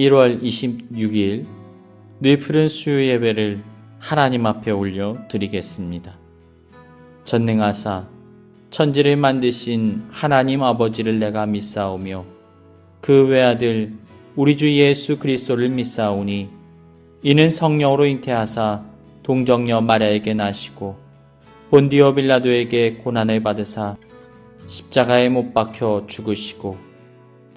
1월 26일 뇌푸른 수요 예배를 하나님 앞에 올려 드리겠습니다. 전능하사 천지를 만드신 하나님 아버지를 내가 믿사오며 그 외아들 우리 주 예수 그리스도를 믿사오니 이는 성령으로 잉태하사 동정녀 마리아에게 나시고 본디오 빌라도에게 고난을 받으사 십자가에 못 박혀 죽으시고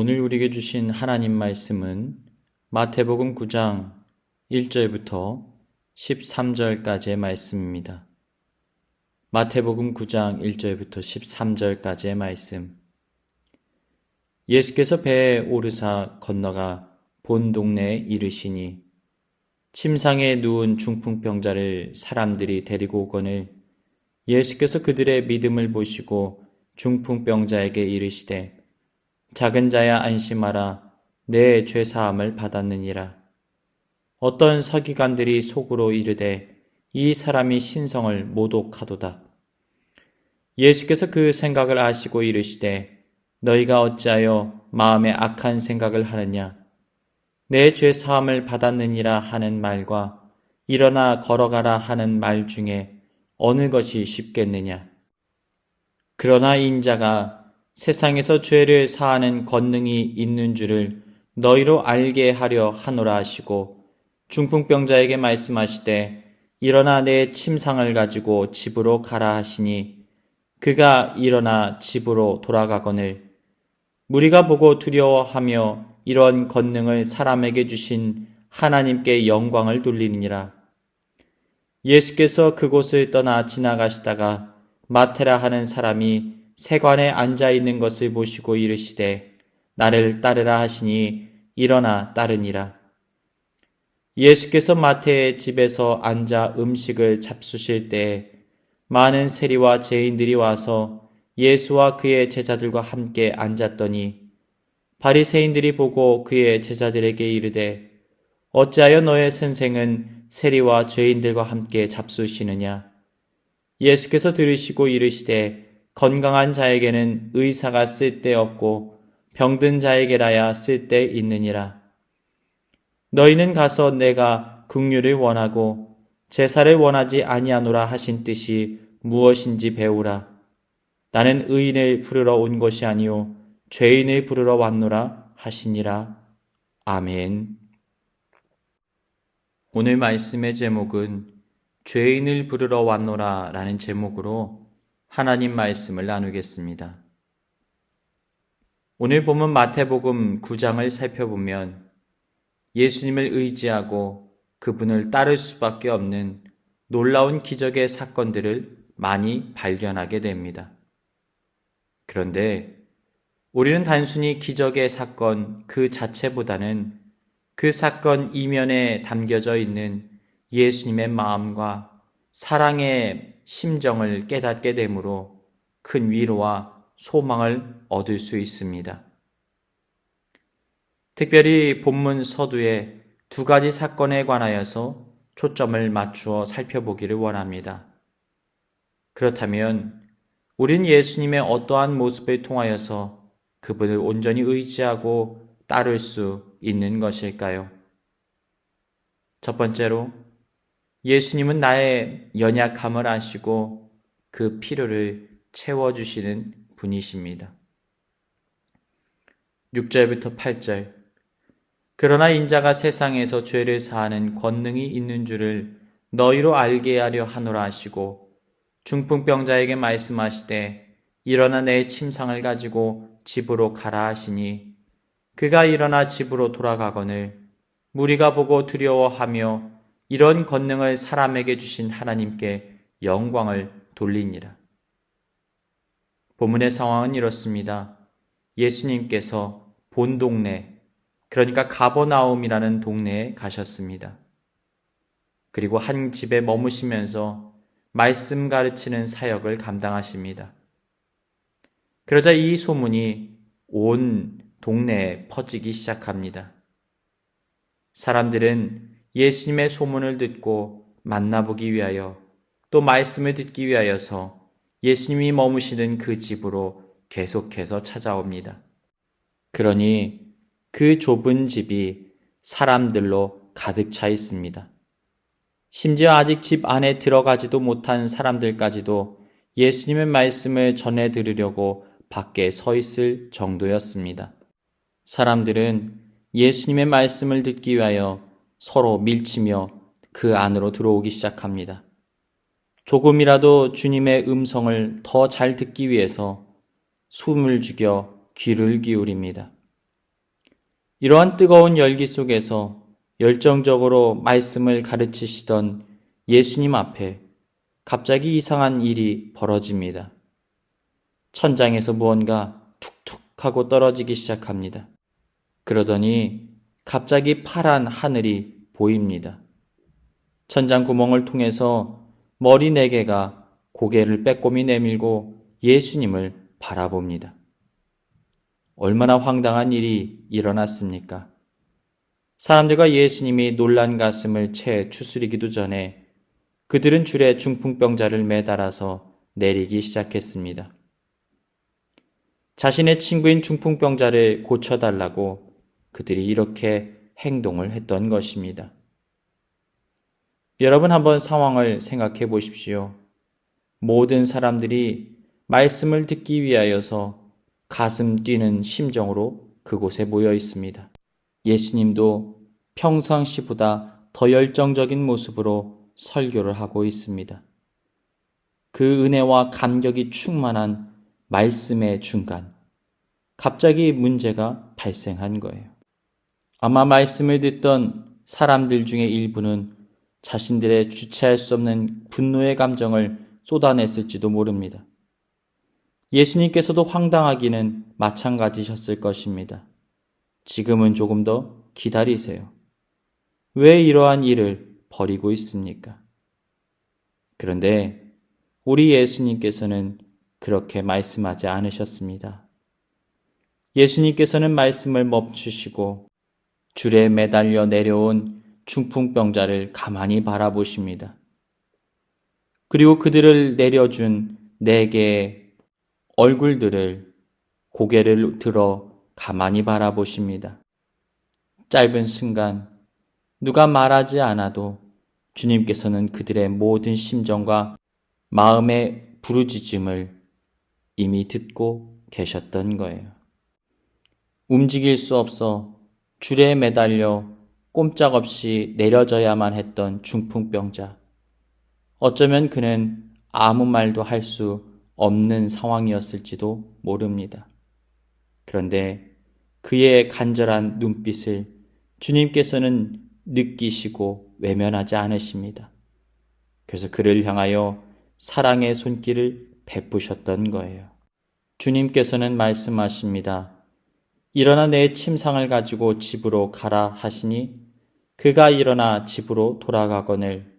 오늘 우리에게 주신 하나님 말씀은 마태복음 9장 1절부터 13절까지의 말씀입니다. 마태복음 9장 1절부터 13절까지의 말씀. 예수께서 배에 오르사 건너가 본 동네에 이르시니 침상에 누운 중풍병자를 사람들이 데리고 오거늘 예수께서 그들의 믿음을 보시고 중풍병자에게 이르시되 작은 자야 안심하라. 내 죄 사함을 받았느니라. 어떤 서기관들이 속으로 이르되 이 사람이 신성을 모독하도다. 예수께서 그 생각을 아시고 이르시되 너희가 어찌하여 마음에 악한 생각을 하느냐? 내 죄 사함을 받았느니라 하는 말과 일어나 걸어가라 하는 말 중에 어느 것이 쉽겠느냐? 그러나 인자가 세상에서 죄를 사하는 권능이 있는 줄을 너희로 알게 하려 하노라 하시고 중풍병자에게 말씀하시되 일어나 내 침상을 가지고 집으로 가라 하시니 그가 일어나 집으로 돌아가거늘 무리가 보고 두려워하며 이런 권능을 사람에게 주신 하나님께 영광을 돌리느니라. 예수께서 그곳을 떠나 지나가시다가 마테라 하는 사람이 세관에 앉아 있는 것을 보시고 이르시되 나를 따르라 하시니 일어나 따르니라. 예수께서 마태의 집에서 앉아 음식을 잡수실 때 많은 세리와 죄인들이 와서 예수와 그의 제자들과 함께 앉았더니 바리새인들이 보고 그의 제자들에게 이르되 어찌하여 너의 선생은 세리와 죄인들과 함께 잡수시느냐 예수께서 들으시고 이르시되 건강한 자에게는 의사가 쓸데없고 병든 자에게라야 쓸데 있느니라. 너희는 가서 내가 긍휼을 원하고 제사를 원하지 아니하노라 하신 뜻이 무엇인지 배우라. 나는 의인을 부르러 온 것이 아니요 죄인을 부르러 왔노라 하시니라. 아멘. 오늘 말씀의 제목은 죄인을 부르러 왔노라 라는 제목으로 하나님 말씀을 나누겠습니다. 오늘 보면 마태복음 9장을 살펴보면 예수님을 의지하고 그분을 따를 수밖에 없는 놀라운 기적의 사건들을 많이 발견하게 됩니다. 그런데 우리는 단순히 기적의 사건 그 자체보다는 그 사건 이면에 담겨져 있는 예수님의 마음과 사랑의 심정을 깨닫게 되므로 큰 위로와 소망을 얻을 수 있습니다. 특별히 본문 서두에 두 가지 사건에 관하여서 초점을 맞추어 살펴보기를 원합니다. 그렇다면 우린 예수님의 어떠한 모습을 통하여서 그분을 온전히 의지하고 따를 수 있는 것일까요? 첫 번째로 예수님은 나의 연약함을 아시고 그 필요를 채워주시는 분이십니다. 6절부터 8절. 그러나 인자가 세상에서 죄를 사하는 권능이 있는 줄을 너희로 알게 하려 하노라 하시고 중풍병자에게 말씀하시되 일어나 내 침상을 가지고 집으로 가라 하시니 그가 일어나 집으로 돌아가거늘 무리가 보고 두려워하며 이런 권능을 사람에게 주신 하나님께 영광을 돌리니라. 본문의 상황은 이렇습니다. 예수님께서 본 동네, 그러니까 가버나움이라는 동네에 가셨습니다. 그리고 한 집에 머무시면서 말씀 가르치는 사역을 감당하십니다. 그러자 이 소문이 온 동네에 퍼지기 시작합니다. 사람들은 예수님의 소문을 듣고 만나보기 위하여 또 말씀을 듣기 위하여서 예수님이 머무시는 그 집으로 계속해서 찾아옵니다. 그러니 그 좁은 집이 사람들로 가득 차 있습니다. 심지어 아직 집 안에 들어가지도 못한 사람들까지도 예수님의 말씀을 전해 들으려고 밖에 서 있을 정도였습니다. 사람들은 예수님의 말씀을 듣기 위하여 서로 밀치며 그 안으로 들어오기 시작합니다. 조금이라도 주님의 음성을 더 잘 듣기 위해서 숨을 죽여 귀를 기울입니다. 이러한 뜨거운 열기 속에서 열정적으로 말씀을 가르치시던 예수님 앞에 갑자기 이상한 일이 벌어집니다. 천장에서 무언가 툭툭 하고 떨어지기 시작합니다. 그러더니 갑자기 파란 하늘이 보입니다. 천장 구멍을 통해서 머리 네 개가 고개를 빼꼼히 내밀고 예수님을 바라봅니다. 얼마나 황당한 일이 일어났습니까? 사람들과 예수님이 놀란 가슴을 채 추스리기도 전에 그들은 줄에 중풍병자를 매달아서 내리기 시작했습니다. 자신의 친구인 중풍병자를 고쳐달라고 그들이 이렇게 행동을 했던 것입니다. 여러분 한번 상황을 생각해 보십시오. 모든 사람들이 말씀을 듣기 위하여서 가슴 뛰는 심정으로 그곳에 모여 있습니다. 예수님도 평상시보다 더 열정적인 모습으로 설교를 하고 있습니다. 그 은혜와 감격이 충만한 말씀의 중간, 갑자기 문제가 발생한 거예요. 아마 말씀을 듣던 사람들 중에 일부는 자신들의 주체할 수 없는 분노의 감정을 쏟아냈을지도 모릅니다. 예수님께서도 황당하기는 마찬가지셨을 것입니다. 지금은 조금 더 기다리세요. 왜 이러한 일을 버리고 있습니까? 그런데 우리 예수님께서는 그렇게 말씀하지 않으셨습니다. 예수님께서는 말씀을 멈추시고 줄에 매달려 내려온 중풍병자를 가만히 바라보십니다. 그리고 그들을 내려준 네 개의 얼굴들을 고개를 들어 가만히 바라보십니다. 짧은 순간 누가 말하지 않아도 주님께서는 그들의 모든 심정과 마음의 부르짖음을 이미 듣고 계셨던 거예요. 움직일 수 없어 줄에 매달려 꼼짝없이 내려져야만 했던 중풍병자. 어쩌면 그는 아무 말도 할 수 없는 상황이었을지도 모릅니다. 그런데 그의 간절한 눈빛을 주님께서는 느끼시고 외면하지 않으십니다. 그래서 그를 향하여 사랑의 손길을 베푸셨던 거예요. 주님께서는 말씀하십니다. 일어나 내 침상을 가지고 집으로 가라 하시니 그가 일어나 집으로 돌아가거늘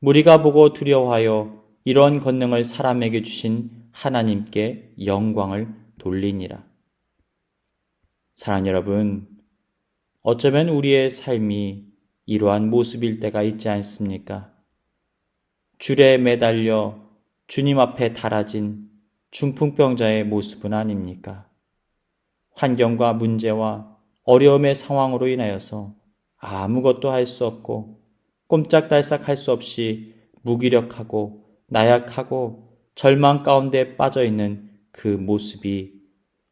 무리가 보고 두려워하여 이런 권능을 사람에게 주신 하나님께 영광을 돌리니라. 사랑 여러분, 어쩌면 우리의 삶이 이러한 모습일 때가 있지 않습니까? 줄에 매달려 주님 앞에 달아진 중풍병자의 모습은 아닙니까? 환경과 문제와 어려움의 상황으로 인하여서 아무것도 할 수 없고 꼼짝달싹 할 수 없이 무기력하고 나약하고 절망 가운데 빠져 있는 그 모습이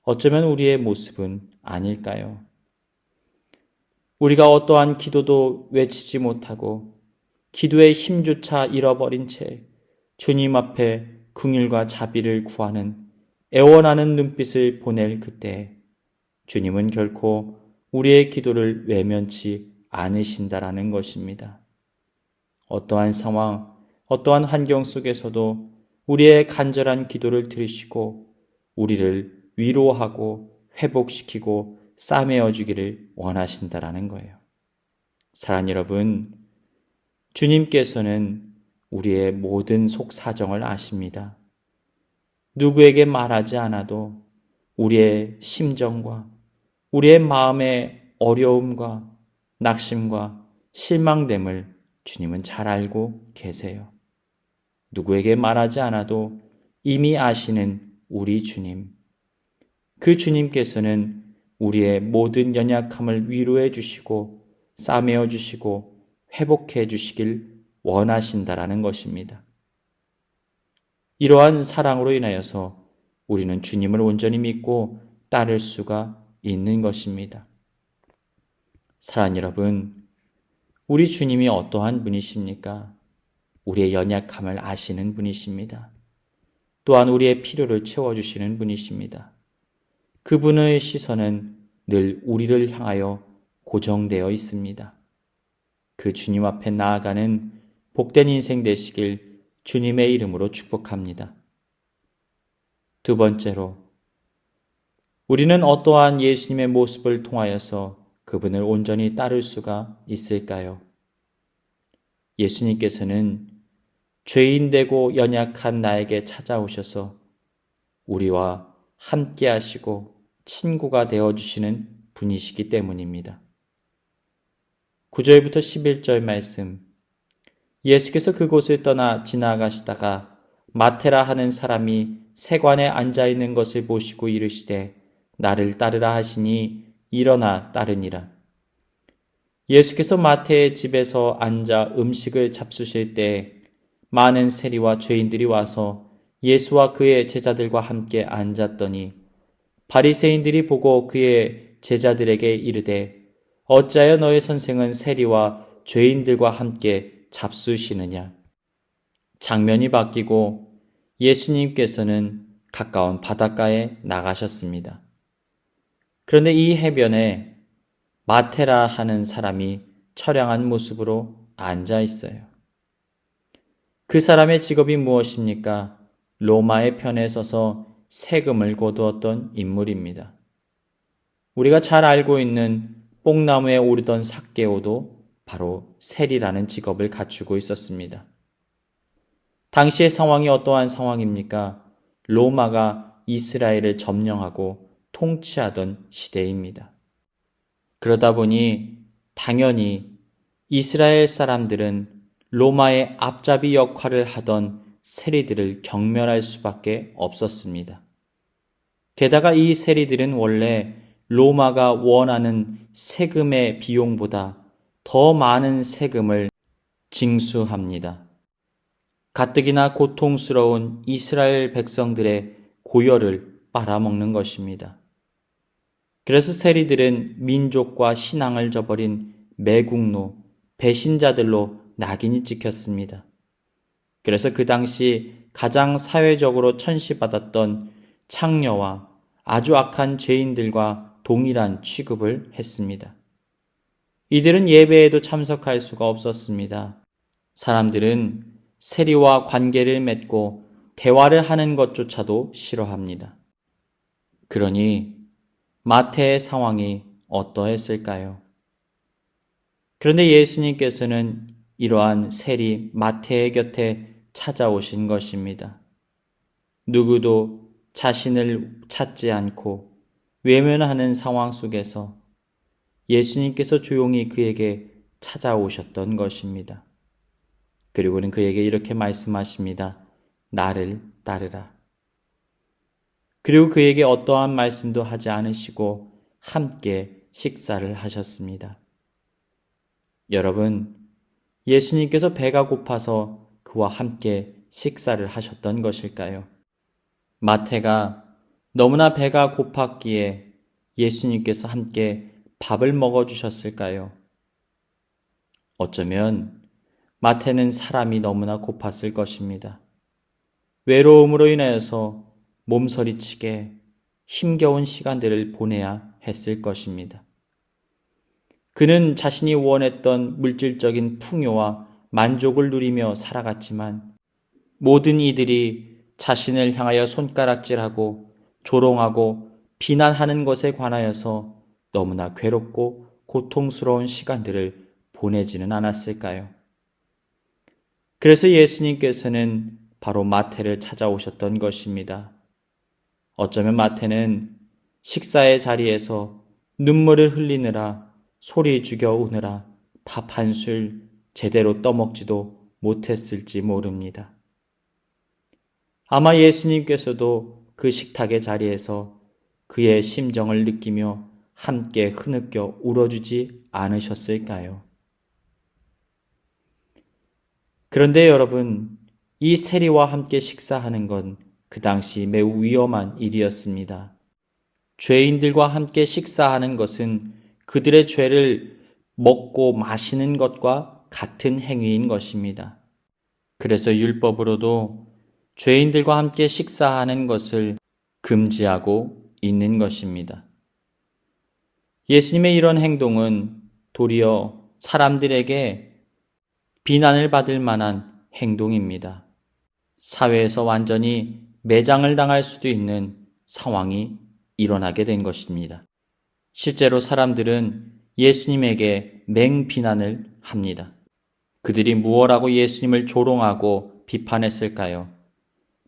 어쩌면 우리의 모습은 아닐까요? 우리가 어떠한 기도도 외치지 못하고 기도의 힘조차 잃어버린 채 주님 앞에 궁일과 자비를 구하는 애원하는 눈빛을 보낼 그때 주님은 결코 우리의 기도를 외면치 않으신다라는 것입니다. 어떠한 상황, 어떠한 환경 속에서도 우리의 간절한 기도를 들으시고 우리를 위로하고 회복시키고 싸매어 주기를 원하신다라는 거예요. 사랑 여러분, 주님께서는 우리의 모든 속 사정을 아십니다. 누구에게 말하지 않아도 우리의 심정과 우리의 마음의 어려움과 낙심과 실망됨을 주님은 잘 알고 계세요. 누구에게 말하지 않아도 이미 아시는 우리 주님. 그 주님께서는 우리의 모든 연약함을 위로해 주시고 싸매어 주시고 회복해 주시길 원하신다라는 것입니다. 이러한 사랑으로 인하여서 우리는 주님을 온전히 믿고 따를 수가 있는 것입니다. 사랑 여러분, 우리 주님이 어떠한 분이십니까? 우리의 연약함을 아시는 분이십니다. 또한 우리의 필요를 채워주시는 분이십니다. 그분의 시선은 늘 우리를 향하여 고정되어 있습니다. 그 주님 앞에 나아가는 복된 인생 되시길 주님의 이름으로 축복합니다. 두 번째로, 우리는 어떠한 예수님의 모습을 통하여서 그분을 온전히 따를 수가 있을까요? 예수님께서는 죄인 되고 연약한 나에게 찾아오셔서 우리와 함께 하시고 친구가 되어 주시는 분이시기 때문입니다. 9절부터 11절 말씀. 예수께서 그곳을 떠나 지나가시다가 마테라 하는 사람이 세관에 앉아 있는 것을 보시고 이르시되 나를 따르라 하시니 일어나 따르니라. 예수께서 마태의 집에서 앉아 음식을 잡수실 때 많은 세리와 죄인들이 와서 예수와 그의 제자들과 함께 앉았더니 바리새인들이 보고 그의 제자들에게 이르되 어찌하여 너의 선생은 세리와 죄인들과 함께 잡수시느냐 장면이 바뀌고 예수님께서는 가까운 바닷가에 나가셨습니다. 그런데 이 해변에 마테라 하는 사람이 처량한 모습으로 앉아 있어요. 그 사람의 직업이 무엇입니까? 로마의 편에 서서 세금을 거두었던 인물입니다. 우리가 잘 알고 있는 뽕나무에 오르던 삭개오도 바로 셀이라는 직업을 갖추고 있었습니다. 당시의 상황이 어떠한 상황입니까? 로마가 이스라엘을 점령하고 통치하던 시대입니다. 그러다 보니 당연히 이스라엘 사람들은 로마의 앞잡이 역할을 하던 세리들을 경멸할 수밖에 없었습니다. 게다가 이 세리들은 원래 로마가 원하는 세금의 비용보다 더 많은 세금을 징수합니다. 가뜩이나 고통스러운 이스라엘 백성들의 고열을 빨아먹는 것입니다. 그래서 세리들은 민족과 신앙을 저버린 매국노, 배신자들로 낙인이 찍혔습니다. 그래서 그 당시 가장 사회적으로 천시받았던 창녀와 아주 악한 죄인들과 동일한 취급을 했습니다. 이들은 예배에도 참석할 수가 없었습니다. 사람들은 세리와 관계를 맺고 대화를 하는 것조차도 싫어합니다. 그러니 마태의 상황이 어떠했을까요? 그런데 예수님께서는 이러한 세리 마태의 곁에 찾아오신 것입니다. 누구도 자신을 찾지 않고 외면하는 상황 속에서 예수님께서 조용히 그에게 찾아오셨던 것입니다. 그리고는 그에게 이렇게 말씀하십니다. 나를 따르라. 그리고 그에게 어떠한 말씀도 하지 않으시고 함께 식사를 하셨습니다. 여러분, 예수님께서 배가 고파서 그와 함께 식사를 하셨던 것일까요? 마태가 너무나 배가 고팠기에 예수님께서 함께 밥을 먹어주셨을까요? 어쩌면 마태는 사람이 너무나 고팠을 것입니다. 외로움으로 인하여서 몸서리치게 힘겨운 시간들을 보내야 했을 것입니다. 그는 자신이 원했던 물질적인 풍요와 만족을 누리며 살아갔지만 모든 이들이 자신을 향하여 손가락질하고 조롱하고 비난하는 것에 관하여서 너무나 괴롭고 고통스러운 시간들을 보내지는 않았을까요? 그래서 예수님께서는 바로 마태를 찾아오셨던 것입니다. 어쩌면 마태는 식사의 자리에서 눈물을 흘리느라 소리 죽여 우느라 밥 한 술 제대로 떠먹지도 못했을지 모릅니다. 아마 예수님께서도 그 식탁의 자리에서 그의 심정을 느끼며 함께 흐느껴 울어주지 않으셨을까요? 그런데 여러분, 이 세리와 함께 식사하는 건 그 당시 매우 위험한 일이었습니다. 죄인들과 함께 식사하는 것은 그들의 죄를 먹고 마시는 것과 같은 행위인 것입니다. 그래서 율법으로도 죄인들과 함께 식사하는 것을 금지하고 있는 것입니다. 예수님의 이런 행동은 도리어 사람들에게 비난을 받을 만한 행동입니다. 사회에서 완전히 매장을 당할 수도 있는 상황이 일어나게 된 것입니다. 실제로 사람들은 예수님에게 맹비난을 합니다. 그들이 무엇라고 예수님을 조롱하고 비판했을까요?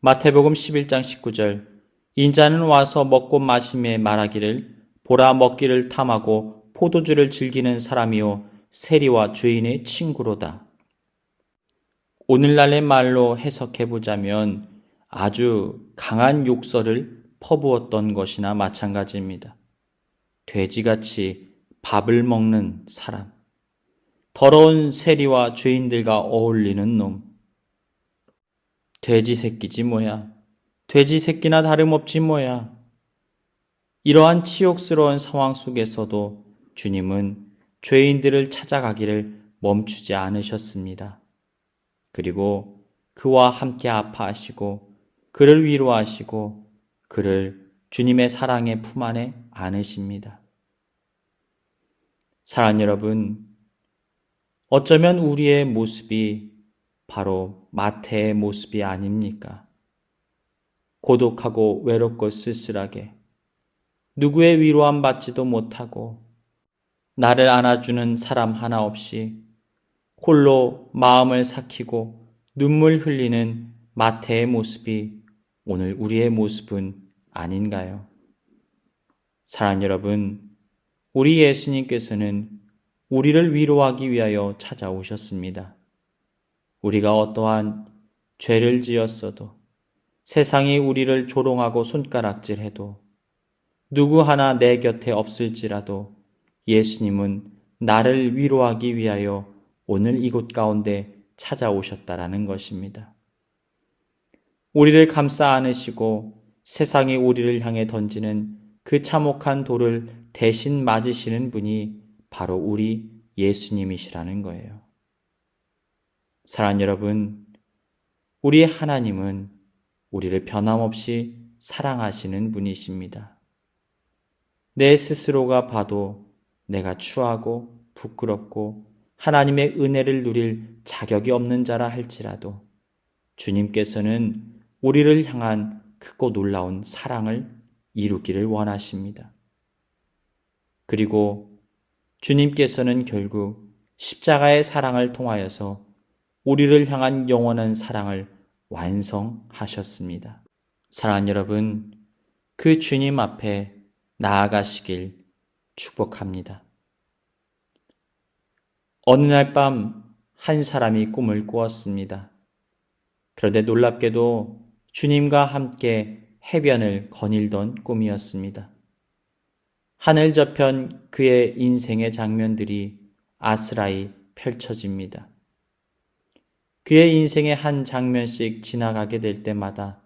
마태복음 11장 19절 인자는 와서 먹고 마심에 말하기를 보라 먹기를 탐하고 포도주를 즐기는 사람이요 세리와 죄인의 친구로다. 오늘날의 말로 해석해 보자면 아주 강한 욕설을 퍼부었던 것이나 마찬가지입니다. 돼지같이 밥을 먹는 사람, 더러운 세리와 죄인들과 어울리는 놈, 돼지 새끼지 뭐야, 돼지 새끼나 다름없지 뭐야. 이러한 치욕스러운 상황 속에서도 주님은 죄인들을 찾아가기를 멈추지 않으셨습니다. 그리고 그와 함께 아파하시고 그를 위로하시고 그를 주님의 사랑의 품 안에 안으십니다. 사랑 여러분, 어쩌면 우리의 모습이 바로 마태의 모습이 아닙니까? 고독하고 외롭고 쓸쓸하게 누구의 위로함 받지도 못하고 나를 안아주는 사람 하나 없이 홀로 마음을 삭히고 눈물 흘리는 마태의 모습이 오늘 우리의 모습은 아닌가요? 사랑 여러분, 우리 예수님께서는 우리를 위로하기 위하여 찾아오셨습니다. 우리가 어떠한 죄를 지었어도 세상이 우리를 조롱하고 손가락질해도 누구 하나 내 곁에 없을지라도 예수님은 나를 위로하기 위하여 오늘 이곳 가운데 찾아오셨다라는 것입니다. 우리를 감싸 안으시고 세상이 우리를 향해 던지는 그 참혹한 돌을 대신 맞으시는 분이 바로 우리 예수님이시라는 거예요. 사랑 여러분, 우리 하나님은 우리를 변함없이 사랑하시는 분이십니다. 내 스스로가 봐도 내가 추하고 부끄럽고 하나님의 은혜를 누릴 자격이 없는 자라 할지라도 주님께서는 우리를 향한 크고 놀라운 사랑을 이루기를 원하십니다. 그리고 주님께서는 결국 십자가의 사랑을 통하여서 우리를 향한 영원한 사랑을 완성하셨습니다. 사랑 여러분, 그 주님 앞에 나아가시길 축복합니다. 어느 날 밤 한 사람이 꿈을 꾸었습니다. 그런데 놀랍게도 주님과 함께 해변을 거닐던 꿈이었습니다. 하늘 저편 그의 인생의 장면들이 아스라이 펼쳐집니다. 그의 인생의 한 장면씩 지나가게 될 때마다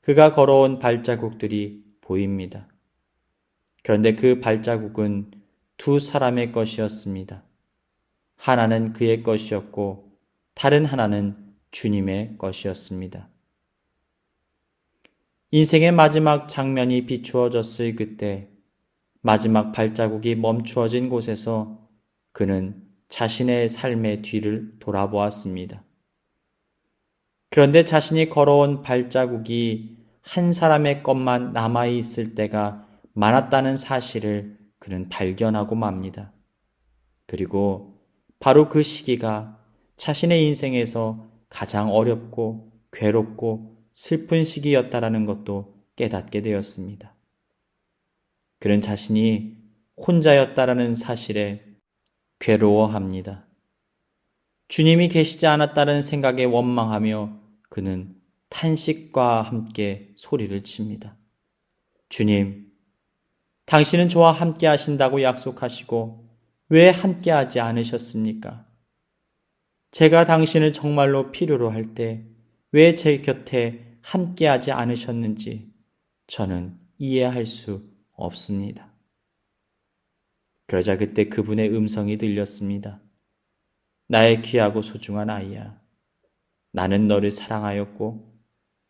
그가 걸어온 발자국들이 보입니다. 그런데 그 발자국은 두 사람의 것이었습니다. 하나는 그의 것이었고 다른 하나는 주님의 것이었습니다. 인생의 마지막 장면이 비추어졌을 그때 마지막 발자국이 멈추어진 곳에서 그는 자신의 삶의 뒤를 돌아보았습니다. 그런데 자신이 걸어온 발자국이 한 사람의 것만 남아 있을 때가 많았다는 사실을 그는 발견하고 맙니다. 그리고 바로 그 시기가 자신의 인생에서 가장 어렵고 괴롭고 슬픈 시기였다라는 것도 깨닫게 되었습니다. 그는 자신이 혼자였다라는 사실에 괴로워합니다. 주님이 계시지 않았다는 생각에 원망하며 그는 탄식과 함께 소리를 칩니다. 주님, 당신은 저와 함께 하신다고 약속하시고 왜 함께 하지 않으셨습니까? 제가 당신을 정말로 필요로 할 때 왜 제 곁에 함께 하지 않으셨는지 저는 이해할 수 없습니다. 그러자 그때 그분의 음성이 들렸습니다. 나의 귀하고 소중한 아이야. 나는 너를 사랑하였고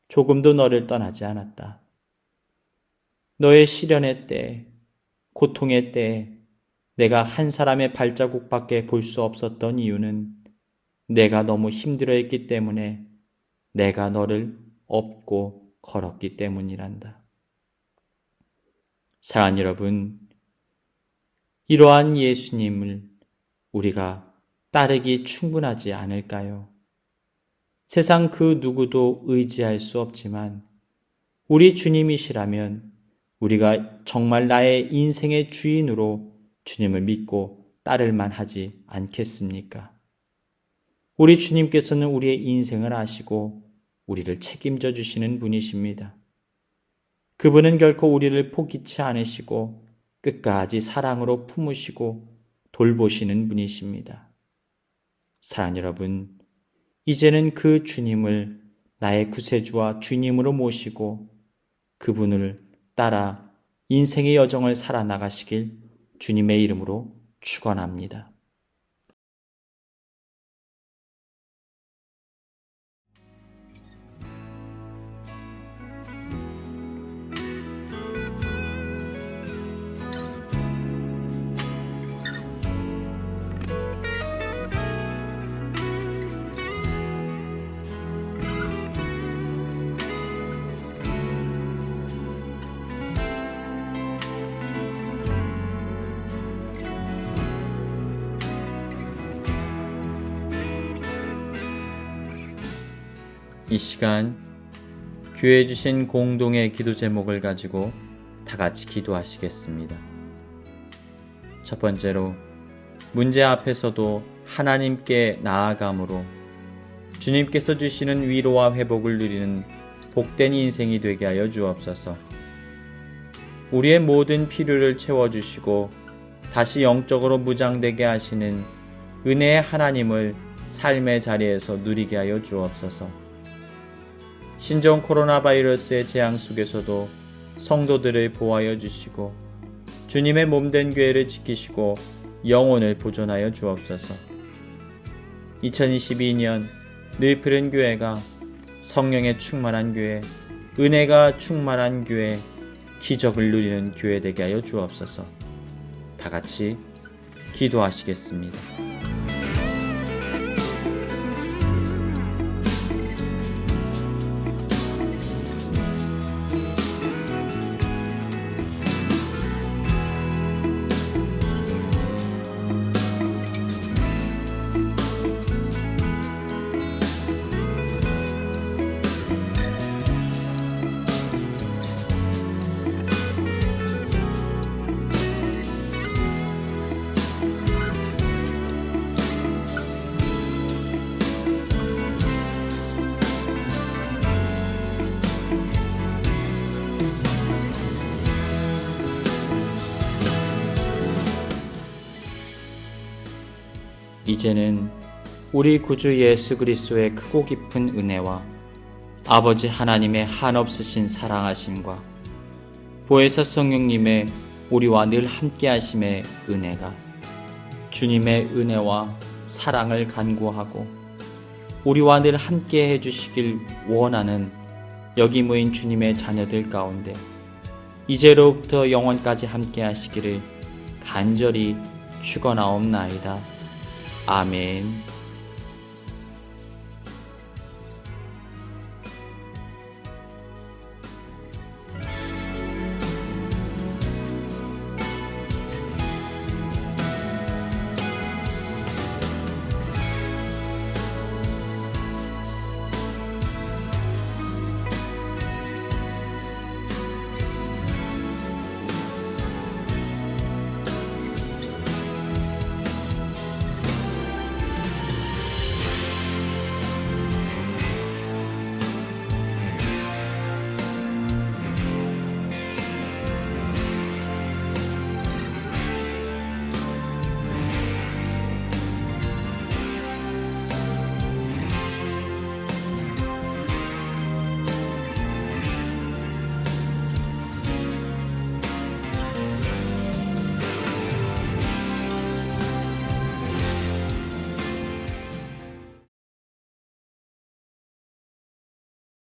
조금도 너를 떠나지 않았다. 너의 시련의 때, 고통의 때, 내가 한 사람의 발자국밖에 볼 수 없었던 이유는 내가 너무 힘들어했기 때문에 내가 너를 업고 걸었기 때문이란다. 사랑 여러분, 이러한 예수님을 우리가 따르기 충분하지 않을까요? 세상 그 누구도 의지할 수 없지만 우리 주님이시라면 우리가 정말 나의 인생의 주인으로 주님을 믿고 따를 만 하지 않겠습니까? 우리 주님께서는 우리의 인생을 아시고 우리를 책임져 주시는 분이십니다. 그분은 결코 우리를 포기치 않으시고 끝까지 사랑으로 품으시고 돌보시는 분이십니다. 사랑 여러분, 이제는 그 주님을 나의 구세주와 주님으로 모시고 그분을 따라 인생의 여정을 살아나가시길 주님의 이름으로 축원합니다. 이 시간 교회 주신 공동의 기도 제목을 가지고 다 같이 기도하시겠습니다. 첫 번째로 문제 앞에서도 하나님께 나아감으로 주님께서 주시는 위로와 회복을 누리는 복된 인생이 되게 하여 주옵소서. 우리의 모든 필요를 채워주시고 다시 영적으로 무장되게 하시는 은혜의 하나님을 삶의 자리에서 누리게 하여 주옵소서. 신종 코로나 바이러스의 재앙 속에서도 성도들을 보호하여 주시고 주님의 몸된 교회를 지키시고 영혼을 보존하여 주옵소서. 2022년 늘 푸른 교회가 성령의 충만한 교회, 은혜가 충만한 교회, 기적을 누리는 교회 되게 하여 주옵소서. 다 같이 기도하시겠습니다. 이제는 우리 구주 예수 그리스도의 크고 깊은 은혜와 아버지 하나님의 한없으신 사랑하심과 보혜사 성령님의 우리와 늘 함께 하심의 은혜가 주님의 은혜와 사랑을 간구하고 우리와 늘 함께 해 주시길 원하는 여기 모인 주님의 자녀들 가운데 이제로부터 영원까지 함께 하시기를 간절히 축원하옵나이다. 아멘.